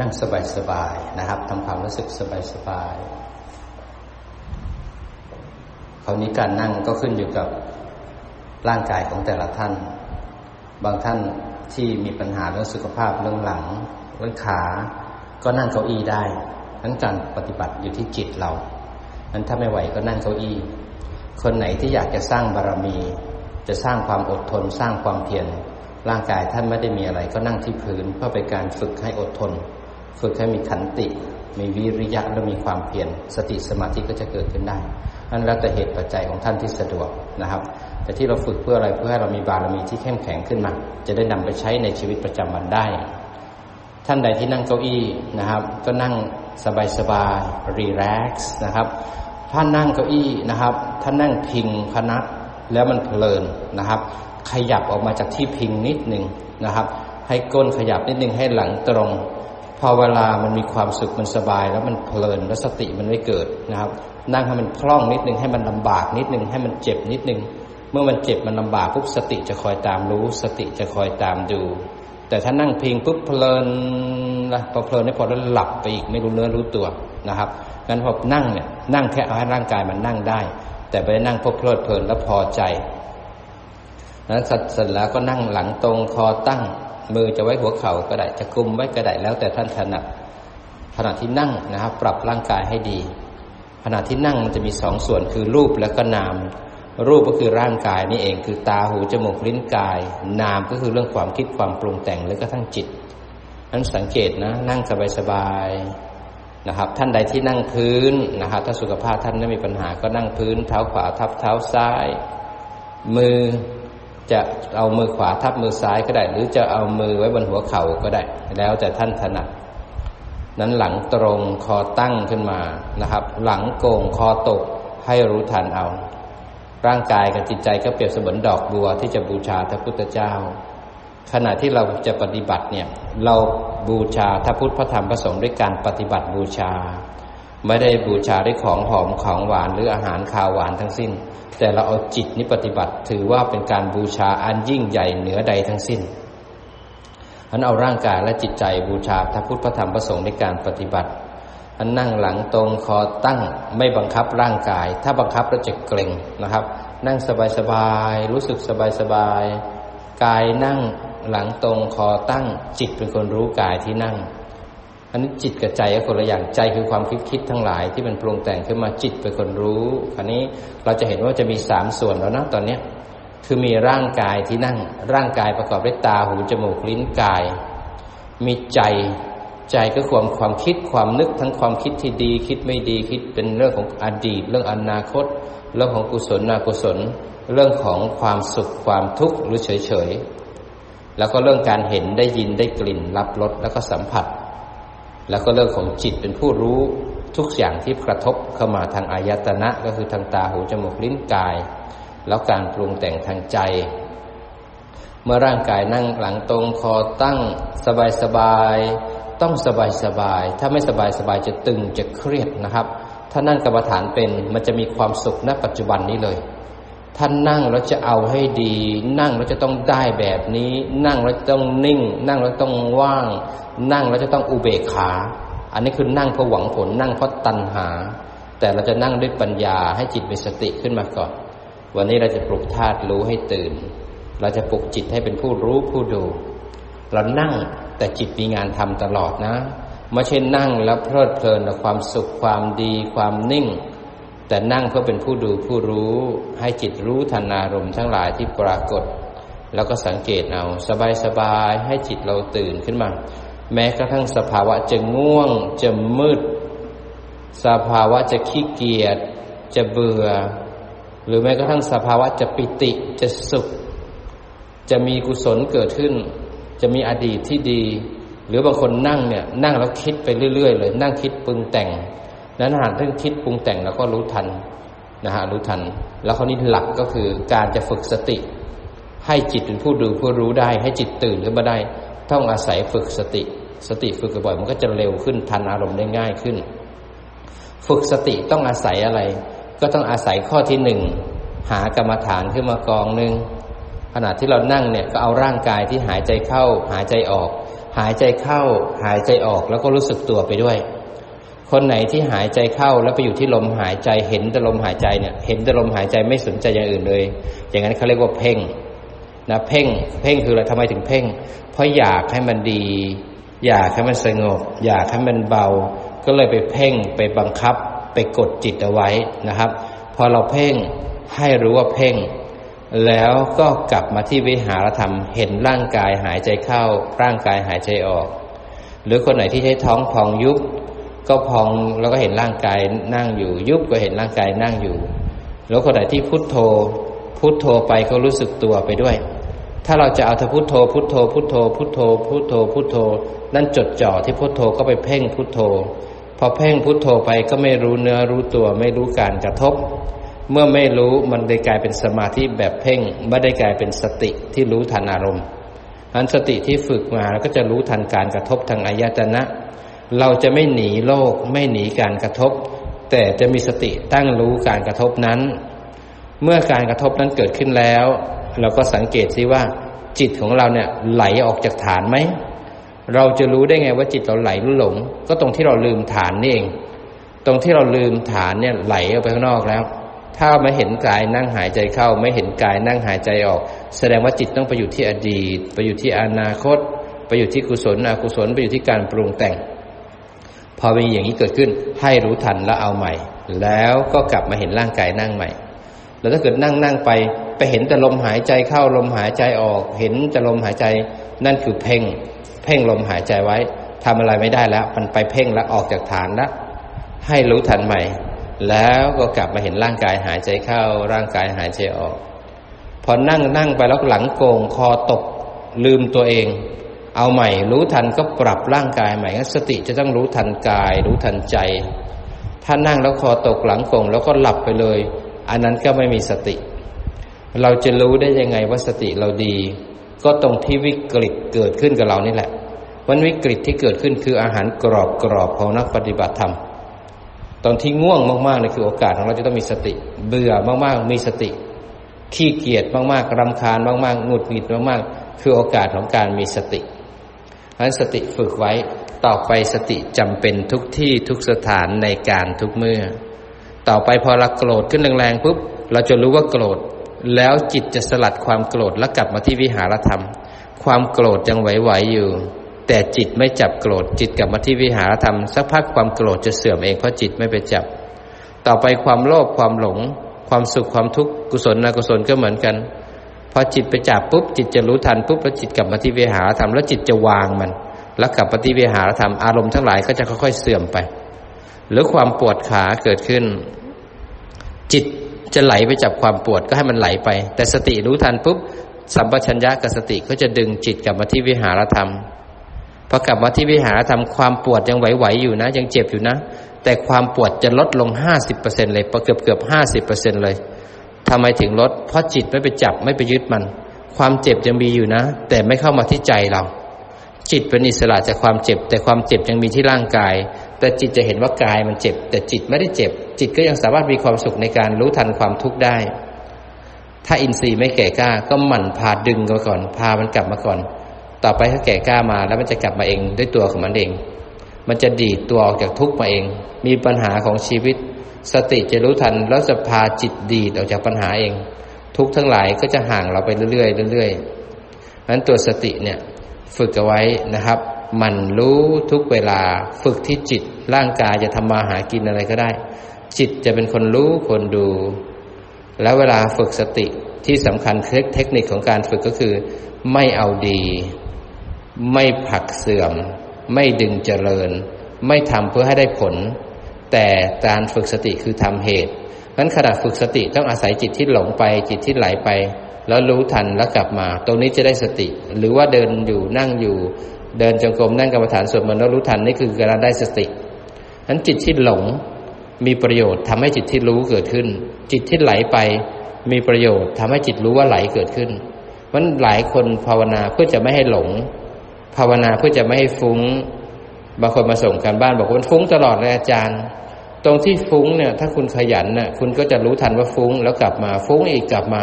นั่งสบายๆนะครับทำความรู้สึกสบายๆคราวนี้การนั่งก็ขึ้นอยู่กับร่างกายของแต่ละท่าน บางท่านที่มีปัญหาเรื่องสุขภาพเรื่องหลังเรื่องขา ก็นั่งเก้าอี้ได้ ทั้งการปฏิบัติอยู่ที่จิตเรานั้นถ้าไม่ไหวก็นั่งเก้าอี้ คนไหนที่อยากจะสร้างบารรมี จะสร้างความอดทนสร้างความเพียรร่างกายท่านไม่ได้มีอะไรก็นั่งที่พื้นเพื่อเป็นการฝึกให้อดทน ฝึกให้มีขันติ มีวิริยะและมีความเพียรสติสมาธิก็จะเกิดขึ้นได้นั่นแล้วแต่เหตุปัจจัยของท่านที่สะดวกนะครับ แต่ที่เราฝึกเพื่ออะไรเพื่อให้เรามีบารมีที่เข้มแข็งขึ้นมา จะได้นำไปใช้ในชีวิตประจำวันได้ ท่านใดที่นั่งเก้าอี้นะครับ ก็นั่งสบายๆรีแลกซ์นะครับถ้านั่งเก้าอี้นะครับถ้านั่งพิงพนักแล้วมันเพลินนะครับ ขยับออกมาจากที่พิงนิดหนึ่งนะครับ ให้ก้นขยับนิดนึงให้หลังตรง พอเวลามันมีความสุขมันสบาย แล้วมันเพลินแล้วสติมันไม่เกิดนะครับ นั่งให้มันคล่องนิดนึงให้มันลำบากนิดนึงให้มันเจ็บนิดนึงเมื่อมันเจ็บมันลำบากปุ๊บสติจะคอยตามรู้ สติจะคอยตามดู แต่ถ้านั่งพิงปุ๊บเพลินนะพอเพลินไม่พอแล้วหลับไปอีกไม่รู้เนื้อรู้ตัวนะครับงั้นพอนั่งเนี่ยนั่งแค่เอาให้ร่างกายมันนั่งได้ แต่ไม่ได้นั่งเพราะเพลิดเพลินแล้วพอใจนั้นเสร็จแล้วก็นั่งหลังตรงคอตั้ง มือจะไว้หัวเข่าก็ได้ จะกุมไว้ก็ได้แล้วแต่ท่านถนัดขณะที่นั่งนะครับ ปรับร่างกายให้ดีขณะที่นั่งมันจะมีสองส่วนคือรูปและก็นาม รูปก็คือร่างกายนี่เอง คือตาหูจมูกลิ้นกาย นามก็คือเรื่องความคิดความปรุงแต่งหรือกระทั่งจิตนั้นสังเกตนะนั่งสบายๆนะครับ ท่านใดที่นั่งพื้นนะครับ ถ้าสุขภาพท่านไม่มีปัญหาก็นั่งพื้น เท้าขวาทับเท้าซ้าย มือ จะเอามือขวาทับมือซ้ายก็ได้ หรือจะเอามือไว้บนหัวเข่าก็ได้ แล้วแต่ท่านถนัดนั้นหลังตรงคอตั้งขึ้นมานะครับ หลังโก่งคอตกให้รู้ทันเอา ร่างกายกับจิตใจก็เปรียบเสมือนดอกบัวที่จะบูชาพระพุทธเจ้า ขณะที่เราจะปฏิบัติเนี่ยเราบูชาถ้าพุทธพระธรรมพระสงฆ์ด้วยการปฏิบัติบูชา ไม่ได้บูชาด้วยของหอมของหวานหรืออาหารคาวหวานทั้งสิ้น แต่เราเอาจิตนี้ปฏิบัติถือว่าเป็นการบูชาอันยิ่งใหญ่เหนือใดทั้งสิ้นอันเอาร่างกายและจิตใจบูชาพระพุทธพระธรรมพระสงฆ์ในการปฏิบัติอันนั่งหลังตรงคอตั้งไม่บังคับร่างกาย ถ้าบังคับแล้วจะเกร็งนะครับ นั่งสบายๆรู้สึกสบายๆกายนั่งหลังตรงคอตั้งจิตเป็นคนรู้กายที่นั่ง อันนี้จิตกับใจก็คนละอย่างใจคือความคิดคิดทั้งหลายที่เป็นปรุงแต่งขึ้นมาจิตเป็นคนรู้คราวนี้เราจะเห็นว่าจะมีสามส่วนแล้วนะตอนเนี้ยคือมีร่างกายที่นั่งร่างกายประกอบด้วยตาหูจมูกลิ้นกาย มีใจใจก็ความความคิดความนึกทั้งความคิดที่ดี คิดไม่ดีคิดเป็นเรื่องของอดีต เรื่องอนาคต เรื่องของกุศลนากุศล เรื่องของความสุขความทุกข์หรือเฉยเฉยแล้วก็เรื่องการเห็นได้ยินได้กลิ่นรับรสแล้วก็สัมผัส แล้วก็เรื่องของจิตเป็นผู้รู้ทุกอย่างที่กระทบเข้ามาทางอายตนะก็คือทางตาหูจมูกลิ้นกาย แล้วการปรุงแต่งทางใจ เมื่อร่างกายนั่งหลังตรงคอตั้งสบายสบายต้องสบายสบาย ถ้าไม่สบายสบายจะตึงจะเครียดนะครับ ถ้านั่งกรรมฐานเป็นมันจะมีความสุขณปัจจุบันนี้เลย ท่านนั่งแล้วจะเอาให้ดี นั่งแล้วจะต้องได้แบบนี้ นั่งแล้วต้องนิ่ง นั่งแล้วต้องว่าง นั่งแล้วจะต้องอุเบกขา อันนี้คือนั่งเพื่อหวังผลนั่งเพราะตัณหา แต่เราจะนั่งด้วยปัญญาให้จิตมีสติขึ้นมาก่อน วันนี้เราจะปลุกธาตุรู้ให้ตื่น เราจะปลุกจิตให้เป็นผู้รู้ผู้ดู เรานั่งแต่จิตมีงานทำตลอดนะไม่ใช่นั่งแล้วเพลิดเพลินกับความสุขความดี ความนิ่ง แต่นั่งเพื่อเป็นผู้ดูผู้รู้ให้จิตรู้ทันอารมณ์ทั้งหลายที่ปรากฏ แล้วก็สังเกตเอาสบายสบายให้จิตเราตื่นขึ้นมา แม้กระทั่งสภาวะจะง่วงจะมืด สภาวะจะขี้เกียจจะเบื่อ หรือแม้กระทั่งสภาวะจะปิติจะสุข จะมีกุศลเกิดขึ้น จะมีอดีตที่ดี หรือบางคนนั่งเนี่ยนั่งแล้วคิดไปเรื่อย ๆ เลย นั่งคิดปึงแต่ง นั้นหากท่านคิดปรุงแต่งเราก็รู้ทันนะฮะรู้ทัน แล้วคราวนี้หลักก็คือการจะฝึกสติ ให้จิตเป็นผู้ดูผู้รู้ได้ ให้จิตตื่นขึ้นมาได้ ต้องอาศัยฝึกสติ สติฝึกบ่อยมันก็จะเร็วขึ้นทันอารมณ์ได้ง่ายขึ้น ฝึกสติต้องอาศัยอะไร ก็ต้องอาศัยข้อที่หนึ่งหากรรมฐานขึ้นมากองหนึ่งขณะที่เรานั่งเนี่ยก็เอาร่างกายที่หายใจเข้า หายใจออก หายใจเข้า หายใจออกแล้วก็รู้สึกตัวไปด้วย คนไหนที่หายใจเข้าแล้วไปอยู่ที่ลมหายใจเห็นแต่ลมหายใจเนี่ย เห็นแต่ลมหายใจไม่สนใจอย่างอื่นเลย อย่างนั้นเขาเรียกว่าเพ่งนะเพ่งเพ่งคืออะไรทำไมถึงเพ่ง เพราะอยากให้มันดี อยากให้มันสงบ อยากให้มันเบา ก็เลยไปเพ่งไปบังคับไปกดจิตเอาไว้นะครับ พอเราเพ่งให้รู้ว่าเพ่ง แล้วก็กลับมาที่วิหารธรรม เห็นร่างกายหายใจเข้า ร่างกายหายใจออก หรือคนไหนที่ใช้ท้องพองยุบ ก็พองแล้วก็เห็นร่างกายนั่งอยู่ ยุบก็เห็นร่างกายนั่งอยู่ แล้วคนไหนที่พุทโธ พุทโธไปก็รู้สึกตัวไปด้วย ถ้าเราจะเอาทพุทโธ พุทโธ พุทโธ พุทโธ พุทโธ พุทโธ นั่นจดจ่อที่พุทโธก็ไปเพ่งพุทโธ พอเพ่งพุทโธไปก็ไม่รู้เนื้อรู้ตัวไม่รู้การกระทบ เมื่อไม่รู้มันได้กลายเป็นสมาธิแบบเพ่งไม่ได้กลายเป็นสติที่รู้ทันอารมณ์อันสติที่ฝึกมาแล้วก็จะรู้ทันการกระทบทางอายตนะ เราจะไม่หนีโลกไม่หนีการกระทบ แต่จะมีสติตั้งรู้การกระทบนั้น เมื่อการกระทบนั้นเกิดขึ้นแล้ว เราก็สังเกตซิว่า จิตของเราเนี่ยไหลออกจากฐานไหม เราจะรู้ได้ไงว่าจิตเราไหลหรือหลง ก็ตรงที่เราลืมฐานนี่เอง ตรงที่เราลืมฐานเนี่ยไหลออกไปข้างนอกแล้ว ถ้าไม่เห็นกายนั่งหายใจเข้า ไม่เห็นกายนั่งหายใจออก แสดงว่าจิตต้องไปอยู่ที่อดีต ไปอยู่ที่อนาคต ไปอยู่ที่กุศลอกุศลไปอยู่ที่การปรุงแต่ง พอมีอย่างนี้เกิดขึ้นให้รู้ทันแล้วเอาใหม่ แล้วก็กลับมาเห็นร่างกายนั่งใหม่ แล้วถ้าเกิดนั่งนั่งไป ไปเห็นแต่ลมหายใจเข้าลมหายใจออก เห็นแต่ลมหายใจนั่นคือเพ่ง เพ่งลมหายใจไว้ทำอะไรไม่ได้แล้ว มันไปเพ่งแล้วออกจากฐานแล้วให้รู้ทันใหม่ แล้วก็กลับมาเห็นร่างกายหายใจเข้า ร่างกายหายใจออก พอนั่งนั่งไปแล้วหลังโกงคอตกลืมตัวเอง เอาใหม่รู้ทันก็ปรับร่างกายใหม่สติจะต้องรู้ทันกาย รู้ทันใจ ถ้านั่งแล้วคอตกหลังกงแล้วก็หลับไปเลย อันนั้นก็ไม่มีสติ เราจะรู้ได้ยังไงว่าสติเราดี ก็ตรงที่วิกฤตเกิดขึ้นกับเรานี่แหละวันวิกฤตที่เกิดขึ้นคืออาหารกรอบกรอบของนักปฏิบัติธรรม ตอนที่ง่วงมากๆนี่คือโอกาสของเราจะต้องมีสติ เบื่อมากๆมีสติ ขี้เกียจมากๆรำคาญมากๆหงุดหงิดมากๆ คือโอกาสของการมีสติ เพราะสติฝึกไว้ต่อไปสติจำเป็นทุกที่ทุกสถานในการทุกเมื่อ ต่อไปพอเราโกรธขึ้นแรงๆปุ๊บเราจะรู้ว่าโกรธ แล้วจิตจะสลัดความโกรธแล้วกลับมาที่วิหารธรรม ความโกรธยังไหวๆอยู่ แต่จิตไม่จับโกรธจิตกลับมาที่วิหารธรรม สักพักความโกรธจะเสื่อมเองเพราะจิตไม่ไปจับ ต่อไปความโลภความหลง ความสุขความทุกข์กุศลอกุศลก็เหมือนกัน พอจิตไปจับปุ๊บจิตจะรู้ทันปุ๊บแล้วจิตกลับมาที่เวหาธรรมแล้วจิตจะวางมัน แล้วกลับมาที่วิหาธรรมอารมณ์ทั้งหลายก็จะค่อยๆเสื่อมไป หรือความปวดขาเกิดขึ้น จิตจะไหลไปจับความปวดก็ให้มันไหลไป แต่สติรู้ทันปุ๊บสัมปชัญญะกับสติก็จะดึงจิตกลับมาที่วิหารธรรมพอกลับมาที่วิหารธรรมความปวดยังไหวๆอยู่นะ ยังเจ็บอยู่นะ แต่ความปวดจะลดลงห้าสิบเปอร์เซ็นเลยเกือบเกือบห้าสิบเปอร์เซ็นเลย ทำไมถึงลด เพราะจิตไม่ไปจับไม่ไปยึดมัน ความเจ็บยังมีอยู่นะ แต่ไม่เข้ามาที่ใจเรา จิตเป็นอิสระจากความเจ็บ แต่ความเจ็บยังมีที่ร่างกาย แต่จิตจะเห็นว่ากายมันเจ็บ แต่จิตไม่ได้เจ็บ จิตก็ยังสามารถมีความสุขในการรู้ทันความทุกข์ได้ ถ้าอินทรีย์ไม่แก่กล้าก็หมั่นพาดึงมาก่อน พามันกลับมาก่อน ต่อไปถ้าแก่กล้ามาแล้วมันจะกลับมาเองด้วยตัวของมันเอง มันจะดีดตัวออกจากทุกข์มาเอง มีปัญหาของชีวิต สติจะรู้ทันแล้วจะพาจิตดีดออกจากปัญหาเอง ทุกทั้งหลายก็จะห่างเราไปเรื่อยๆเรื่อยๆนั้นตัวสติเนี่ยฝึกเอาไว้นะครับ มันรู้ทุกเวลาฝึกที่จิตร่างกายจะทำมาหากินอะไรก็ได้ จิตจะเป็นคนรู้คนดู แล้วเวลาฝึกสติที่สำคัญเทคนิคของการฝึกก็คือ ไม่เอาดี ไม่ผลักเสื่อม ไม่ดึงเจริญ ไม่ทำเพื่อให้ได้ผล แต่การฝึกสติคือทำเหตุนั้นขณะฝึกสติต้องอาศัยจิตที่หลงไปจิตที่ไหลไป แล้วรู้ทันแล้วกลับมา ตรงนี้จะได้สติ หรือว่าเดินอยู่นั่งอยู่ เดินจงกรมนั่งกรรมฐานสวดมนต์แล้วรู้ทันนี่คือการได้สตินั้นจิตที่หลงมีประโยชน์ทำให้จิตที่รู้เกิดขึ้น จิตที่ไหลไปมีประโยชน์ทำให้จิตรู้ว่าไหลเกิดขึ้นมันหลายคนภาวนาเพื่อจะไม่ให้หลง ภาวนาเพื่อจะไม่ให้ฟุง้ง บางคนมาส่งการบ้านบอกว่าฟุ้งตลอดเลยอาจารย์ ตรงที่ฟุ้งเนี่ย ถ้าคุณขยันน่ะ คุณก็จะรู้ทันว่าฟุ้งแล้วกลับมาฟุ้งอีกกลับมา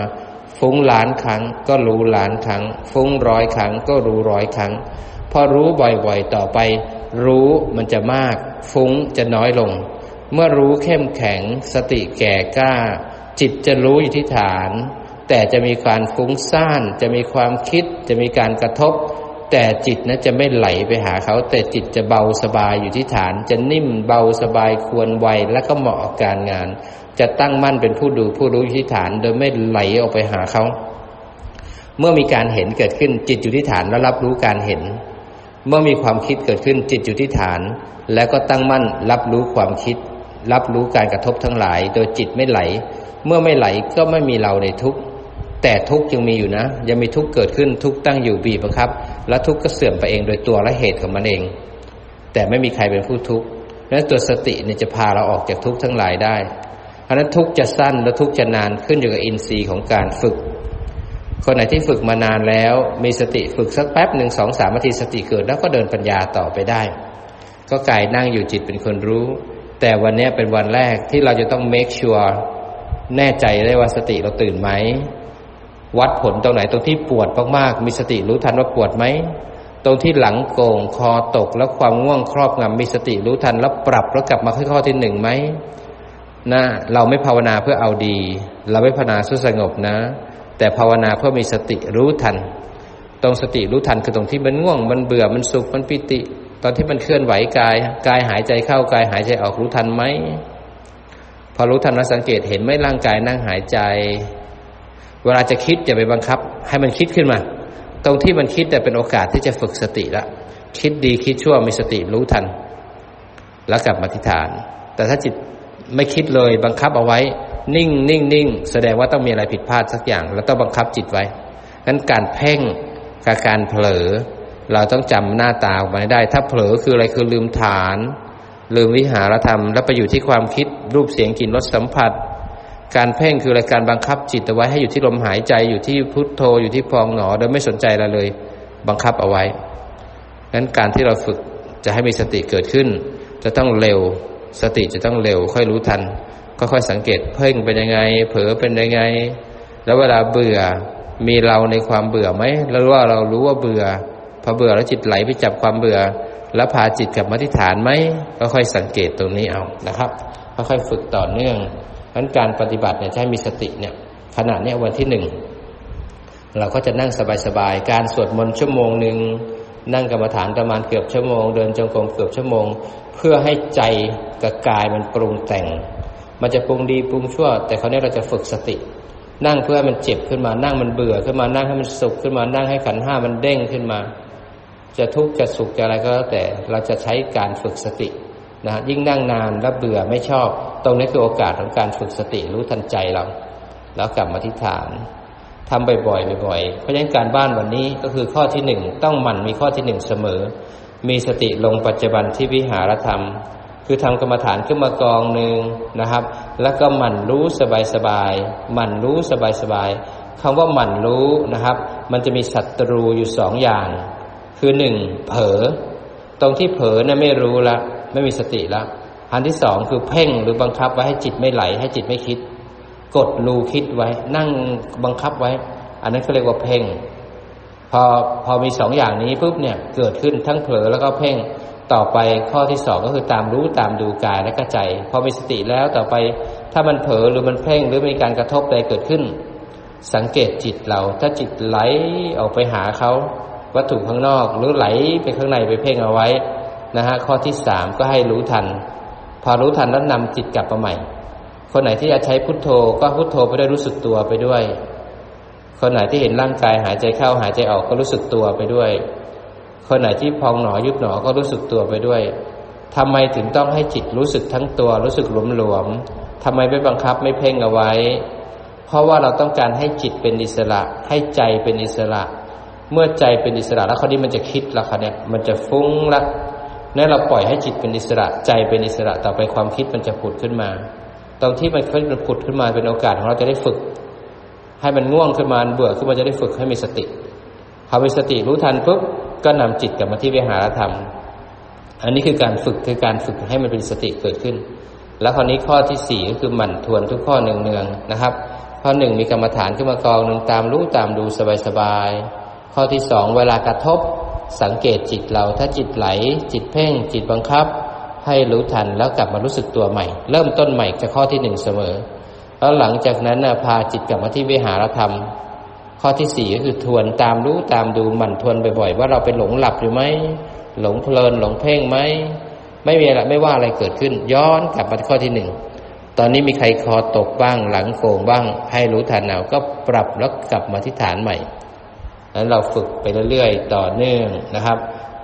ฟุ้งล้านครั้ง ก็รู้ล้านครั้ง ฟุ้งร้อยครั้ง ก็รู้ร้อยครั้ง พอรู้บ่อยๆต่อไป รู้มันจะมาก ฟุ้งจะน้อยลง เมื่อรู้เข้มแข็ง สติแก่กล้า จิตจะรู้อยู่ที่ฐาน แต่จะมีการฟุ้งซ่าน จะมีความคิด จะมีการกระทบ แต่จิตนะจะไม่ไหลไปหาเขา แต่จิตจะเบาสบายอยู่ที่ฐาน จะนิ่มเบาสบายควรไวและก็เหมาะกับการงาน จะตั้งมั่นเป็นผู้ดูผู้รู้อยู่ที่ฐาน โดยไม่ไหลออกไปหาเขา เมื่อมีการเห็นเกิดขึ้นจิตอยู่ที่ฐานแล้วรับรู้การเห็น เมื่อมีความคิดเกิดขึ้นจิตอยู่ที่ฐาน แล้วก็ตั้งมั่นรับรู้ความคิด รับรู้การกระทบทั้งหลาย โดยจิตไม่ไหล เมื่อไม่ไหลก็ไม่มีเราในทุกข์ แต่ทุกยังมีอยู่นะ ยังมีทุกเกิดขึ้นทุกตั้งอยู่บีบบังคับ และทุกก็เสื่อมไปเองโดยตัวและเหตุของมันเอง แต่ไม่มีใครเป็นผู้ทุกข์นั้นตัวสติเนี่ยจะพาเราออกจากทุกข์ทั้งหลายได้เพราะนั้นทุกจะสั้นและทุกจะนานขึ้นอยู่กับอินทรีย์ของการฝึก คนไหนที่ฝึกมานานแล้ว มีสติฝึกสักแป๊บหนึ่งสองสามนาทีสติเกิดแล้วก็เดินปัญญาต่อไปได้ ก็กายนั่งอยู่จิตเป็นคนรู้ แต่วันนี้เป็นวันแรกที่เราจะต้อง make sure แน่ใจได้ว่าสติเราตื่นไหม วัดผลตรงไหนตรงที่ปวดมากๆมีสติรู้ทันว่าปวดไหมตรงที่หลังโก่งคอตกแล้วความง่วงครอบงำมีสติรู้ทันแล้วปรับแล้วกลับมาข้อที่หนึ่งไหมนะเราไม่ภาวนาเพื่อเอาดี เราไม่ภาวนาสุสงบนะ แต่ภาวนาเพื่อมีสติรู้ทัน ตรงสติรู้ทันคือตรงที่มันง่วง มันเบื่อมันสุขมันปิติ ตอนที่มันเคลื่อนไหวกาย กายหายใจเข้ากายหายใจออกรู้ทันไหมพอรู้ทันแล้วสังเกตเห็นไหมร่างกายนั่งหายใจ เวลาจะคิดอย่าไปบังคับ ให้มันคิดขึ้นมา ตรงที่มันคิดแต่เป็นโอกาสที่จะฝึกสติละคิดดีคิดชั่วมีสติรู้ทัน แล้วกลับมาทิฐาน แต่ถ้าจิตไม่คิดเลยบังคับเอาไว้ นิ่งนิ่งนิ่งแสดงว่าต้องมีอะไรผิดพลาดสักอย่าง แล้วต้องบังคับจิตไว้นั้นการเพ่งกับการเผลอ เราต้องจำหน้าตาออกมาได้ ถ้าเผลอคืออะไรคือลืมฐาน ลืมวิหารธรรม แล้วไปอยู่ที่ความคิดรูปเสียงกลิ่นรสสัมผัส การเพ่งคืออะไรการบังคับจิตเอาไว้ให้อยู่ที่ลมหายใจอยู่ที่พุทโธอยู่ที่พองหนอโดยไม่สนใจอะไรเลย บังคับเอาไว้นั้นการที่เราฝึกจะให้มีสติเกิดขึ้น จะต้องเร็วสติจะต้องเร็ว ค่อยรู้ทันก็ค่อยสังเกตเพ่งเป็นยังไง เผลอเป็นยังไง แล้วเวลาเบื่อมีเราในความเบื่อไหมแล้วว่าเรารู้ว่าเบื่อพอเบื่อแล้วจิตไหลไปจับความเบื่อ แล้วพาจิตกลับมาที่ฐานไหมก็ค่อยสังเกตตรงนี้เอานะครับค่อยๆฝึกต่อเนื่อง นั้นการปฏิบัติเนี่ยใช้มีสติเนี่ยขณะเนี้ยวันที่หนึ่งเราก็จะนั่งสบายๆ การสวดมนต์ชั่วโมงหนึ่งนั่งกรรมฐานประมาณเกือบชั่วโมง เดินจงกรมเกือบชั่วโมง เพื่อให้ใจกับกายมันปรุงแต่ง มันจะปรุงดีปรุงชั่ว แต่คราวนี้เราจะฝึกสติ นั่งเพื่อให้มันเจ็บขึ้นมานั่งมันเบื่อขึ้นมานั่งให้มันสุขขึ้นมานั่งให้ขันห้ามันเด้งขึ้นมา จะทุกข์จะสุขจะอะไรก็แล้วแต่เราจะใช้การฝึกสตินะยิ่งนั่งนานแล้วเบื่อไม่ชอบ ตรงนี้คือโอกาสของการฝึกสติรู้ทันใจเรา แล้วกลับมาที่ฐานทำบ่อยๆบ่อยๆเพราะฉะนั้นการบ้านวันนี้ก็คือข้อที่หนึ่งต้องหมั่นมีข้อที่หนึ่งเสมอ มีสติลงปัจจุบันที่วิหารธรรม คือทำกรรมฐานขึ้นมากองหนึ่งนะครับ แล้วก็หมั่นรู้สบายๆหมั่นรู้สบายๆคำว่าหมั่นรู้นะครับ มันจะมีศัตรูอยู่สองอย่าง คือหนึ่งเผลอตรงที่เผลอนะไม่รู้ละไม่มีสติแล้ว อันที่สองคือเพ่งหรือบังคับไว้ให้จิตไม่ไหล ให้จิตไม่คิด กดรูคิดไว้ นั่งบังคับไว้ อันนั้นก็เรียกว่าเพ่ง พอพอมีสองอย่างนี้ปุ๊บเนี่ยเกิดขึ้นทั้งเผลอแล้วก็เพ่งต่อไปข้อที่สองก็คือตามรู้ตามดูกายและก็ใจพอมีสติแล้วต่อไปถ้ามันเผลอหรือมันเพ่งหรือมีการกระทบใดเกิดขึ้น สังเกตจิตเราถ้าจิตไหลออกไปหาเขาวัตถุข้างนอกหรือไหลไปข้างในไปเพ่งเอาไว้นะฮะข้อที่สามก็ให้รู้ทัน พอรู้ทันแล้วนำจิตกลับมาใหม่ คนไหนที่จะใช้พุทโธก็พุทโธไปด้วยรู้สึกตัวไปด้วย คนไหนที่เห็นร่างกายหายใจเข้าหายใจออกก็รู้สึกตัวไปด้วย คนไหนที่พองหนอยุบหนอก็รู้สึกตัวไปด้วยทำไมถึงต้องให้จิตรู้สึกทั้งตัวรู้สึกหลวมๆทำไมไม่บังคับไม่เพ่งเอาไว้ เพราะว่าเราต้องการให้จิตเป็นอิสระ ให้ใจเป็นอิสระ เมื่อใจเป็นอิสระแล้วคราวนี้มันจะคิดละครเนี่ยมันจะฟุ้งละ นั่นเราปล่อยให้จิตเป็นอิสระใจเป็นอิสระต่อไปความคิดมันจะผุดขึ้นมาตรงที่มันค่อยผุดขึ้นมาเป็นโอกาสของเราจะได้ฝึก ให้มันง่วงขึ้นมาเบื่อขึ้นมาจะได้ฝึกให้มีสติพอมีสติรู้ทันปุ๊บก็นำจิตกลับมาที่วิหารธรรม อันนี้คือการฝึกคือการฝึกให้มันเป็นสติเกิดขึ้น แล้วคราวนี้ข้อที่สี่ก็คือหมั่นทวนทุกข้อเนืองๆนะครับ ข้อหนึ่งมีกรรมฐานขึ้นมากองหนึ่งตามรู้ตามดูสบายๆข้อที่สองเวลากระทบ สังเกตจิตเราถ้าจิตไหล จิตเพ่ง จิตบังคับ ให้รู้ทันแล้วกลับมารู้สึกตัวใหม่ เริ่มต้นใหม่จะข้อที่หนึ่งเสมอ แล้วหลังจากนั้นนะพาจิตกลับมาที่วิหารธรรม ข้อที่สี่ก็คือทวนตามรู้ตามดูหมั่นทวนบ่อยๆ ว่าเราไปหลงหลับหรือไม่หลงเพลินหลงเพ่งไหมไม่มีอะไรไม่ว่าอะไรเกิดขึ้น ย้อนกลับมาข้อที่หนึ่งตอนนี้มีใครคอตกบ้างหลังโก่งบ้าง ให้รู้ทันเอาก็ปรับแล้วกลับมาที่ฐานใหม่ นั้นเราฝึกไปเรื่อยๆ ต่อเนื่องนะครับ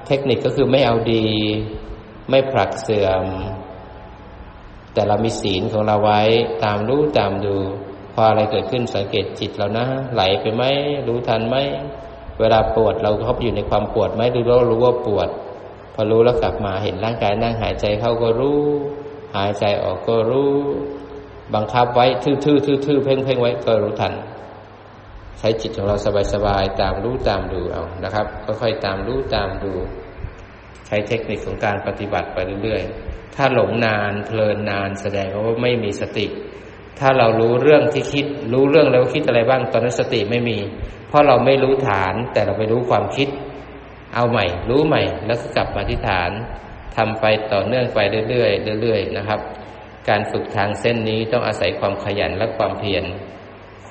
เทคนิคก็คือไม่เอาดี ไม่ผลักเสื่อม แต่เรามีศีลของเราไว้ตามรู้ตามดู พออะไรเกิดขึ้นสังเกตจิตเรานะ ไหลไปไหมรู้ทันไหมเวลาปวดเราเข้าไปอยู่ในความปวดไหมรู้แล้รู้ว่าปวด พอรู้แล้วกลับมาเห็นร่างกายนั่งหายใจเข้าก็รู้ หายใจออกก็รู้ บังคับไว้ทื่อๆทื่อๆเพ่งๆไว้ก็รู้ทัน ใช้จิตของเราสบายๆตามรู้ตามดูเอานะครับ ค่อยๆตามรู้ตามดู ใช้เทคนิคของการปฏิบัติไปเรื่อยๆ ถ้าหลงนานเพลินนานแสดงว่าไม่มีสติ ถ้าเรารู้เรื่องที่คิด รู้เรื่องแล้วคิดอะไรบ้างตอนนั้นสติไม่มี เพราะเราไม่รู้ฐานแต่เราไปรู้ความคิด เอาใหม่ รู้ใหม่แล้วก็กลับมาที่ฐานทำไปต่อเนื่องไปเรื่อยๆเรื่อยๆนะครับ การฝึกทางเส้นนี้ต้องอาศัยความขยันและความเพียร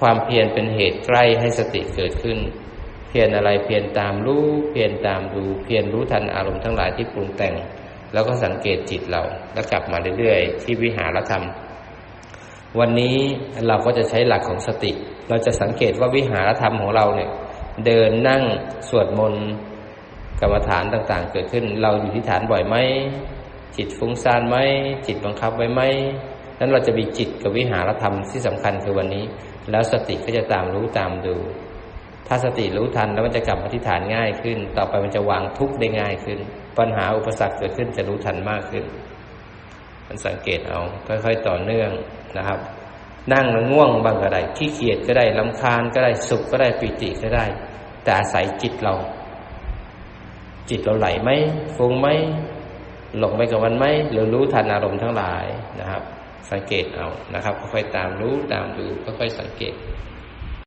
ความเพียรเป็นเหตุใกล้ให้สติเกิดขึ้น เพียรอะไรเพียรตามรู้เพียรตามดูเพียรรู้ทันอารมณ์ทั้งหลายที่ปรุงแต่ง แล้วก็สังเกตจิตเราแล้วกลับมาเรื่อยๆ ที่วิหารธรรม วันนี้เราก็จะใช้หลักของสติ เราจะสังเกตว่าวิหารธรรมของเราเนี่ย เดินนั่งสวดมนต์กรรมฐานต่างๆ เกิดขึ้น เราอยู่ที่ฐานบ่อยไหมจิตฟุ้งซ่านไหมจิตบังคับไว้ไหม นั้นเราจะมีจิตกับวิหารธรรมที่สำคัญคือวันนี้ แล้วสติก็จะตามรู้ตามดู ถ้าสติรู้ทันแล้วมันจะกลับมาที่ฐานง่ายขึ้น ต่อไปมันจะวางทุกข์ได้ง่ายขึ้น ปัญหาอุปสรรคเกิดขึ้นจะรู้ทันมากขึ้น มันสังเกตเอาค่อยๆต่อเนื่องนะครับ นั่งแล้วง่วงบางก็ได้ขี้เกียจก็ได้ลำคาญก็ได้สุขก็ได้ปิติก็ได้ แต่อาศัยจิตเรา จิตเราไหลไหมฟุ้งไหมหลงไปกับมันไหมหรือรู้ทันอารมณ์ทั้งหลายนะครับ สังเกตเอานะครับค่อยๆตามรู้ตามดูค่อยๆสังเกต